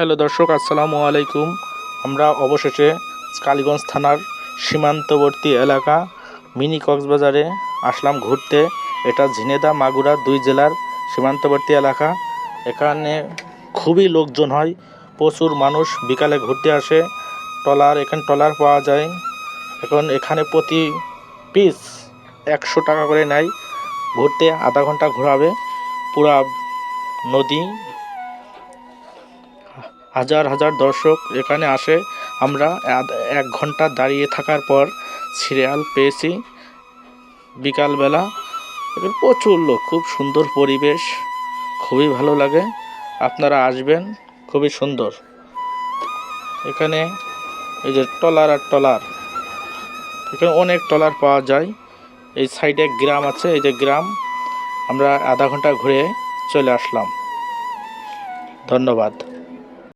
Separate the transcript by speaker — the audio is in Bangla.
Speaker 1: হ্যালো দর্শক, আসসালামু আলাইকুম। আমরা অবশেষে কালীগঞ্জ থানার সীমান্তবর্তী এলাকা মিনি কক্সবাজারে আসলাম ঘুরতে। এটা ঝিনেদা মাগুরা দুই জেলার সীমান্তবর্তী এলাকা। এখানে খুবই লোকজন হয়, প্রচুর মানুষ বিকালে ঘুরতে আসে। ট্রলার, এখানে ট্রলার পাওয়া যায়। এখন এখানে প্রতি পিস একশো টাকা করে নেয়। ঘুরতে আধা ঘণ্টা ঘোরাবে পুরা নদী। হাজার হাজার দর্শক এখানে আসে। আমরা এক ঘণ্টা দাঁড়িয়ে থাকার পর সিরিয়াল পেয়েছি। বিকালবেলা প্রচুর লোক, খুব সুন্দর পরিবেশ, খুবই ভালো লাগে। আপনারা আসবেন, খুবই সুন্দর। এখানে এই যে টলার আর টলার, এখানে অনেক টলার পাওয়া যায়। এই সাইডে গ্রাম আছে, এই যে গ্রাম। আমরা আধা ঘণ্টা ঘুরে চলে আসলাম। ধন্যবাদ।